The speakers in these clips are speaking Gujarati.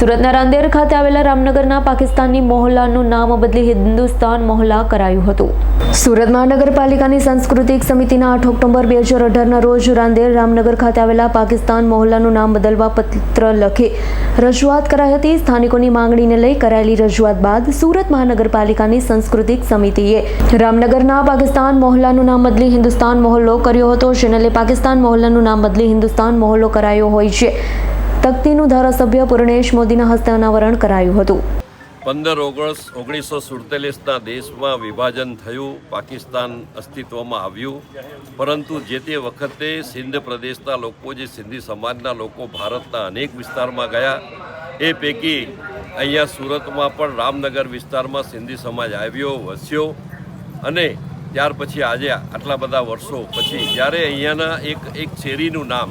સુરતના રાંદેર ખાતે આવેલા રામનગરના પાકિસ્તાની મોહલ્લાનું નામ બદલી હિન્દુસ્તાન મોહલ્લા કરાયું હતું. સુરત મહાનગરપાલિકાની સાંસ્કૃતિક સમિતિના આઠ ઓક્ટોબર બે હજાર અઢારના રોજ રાંદેર રામનગર ખાતે આવેલા પાકિસ્તાન મોહલ્લાનું નામ બદલવા પત્ર લખી રજૂઆત કરાઈ હતી. સ્થાનિકોની માંગણીને લઈ કરાયેલી રજૂઆત બાદ સુરત મહાનગરપાલિકાની સાંસ્કૃતિક સમિતિએ રામનગરના પાકિસ્તાન મોહલ્લાનું નામ બદલી હિન્દુસ્તાન મોહલ્લો કર્યો હતો. જેને લઈ પાકિસ્તાન મોહલ્લાનું નામ બદલી હિન્દુસ્તાન મોહલ્લો કરાયો હોય છે. તકતીનું ધારાસભ્ય પૂર્ણેશ મોદીના હસ્તે અનાવરણ કરાયું હતું. પંદર ઓગસ્ટ ઓગણીસો સુડતાલીસના દેશમાં વિભાજન થયું, પાકિસ્તાન અસ્તિત્વમાં આવ્યું. પરંતુ જે તે વખતે સિંધ પ્રદેશના લોકો, જે સિંધી સમાજના લોકો ભારતના અનેક વિસ્તારમાં ગયા, એ પૈકી અહીંયા સુરતમાં પણ રામનગર વિસ્તારમાં સિંધી સમાજ આવ્યો, વસ્યો. અને ત્યાર પછી આજે આટલા બધા વર્ષો પછી જ્યારે અહીંયાના એક એક શેરીનું નામ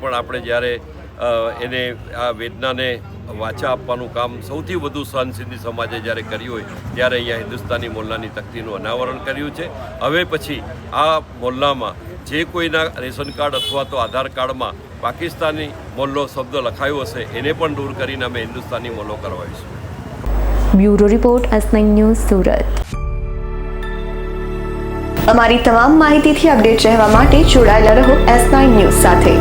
પણ આપણે જ્યારે એને આ વેદનાને વાચા આપવાનું કામ સૌથી વધુ સહન સિંધી સમાજે જ્યારે કર્યું હોય, ત્યારે અહીંયા હિન્દુસ્તાની મોલ્લાની તકતીનું અનાવરણ કર્યું છે. હવે પછી આ મોલ્લામાં જે કોઈના રેશન કાર્ડ અથવા તો આધાર કાર્ડમાં પાકિસ્તાની મોલ્લો શબ્દ લખાયો હશે, એને પણ દૂર કરીને અમે હિન્દુસ્તાની મોલ્લો કરવાઈશું bureau report S news Surat. અમારી તમામ માહિતીથી અપડેટ રહેવા માટે જોડાયેલા રહો એસ ન્યૂઝ સાથે.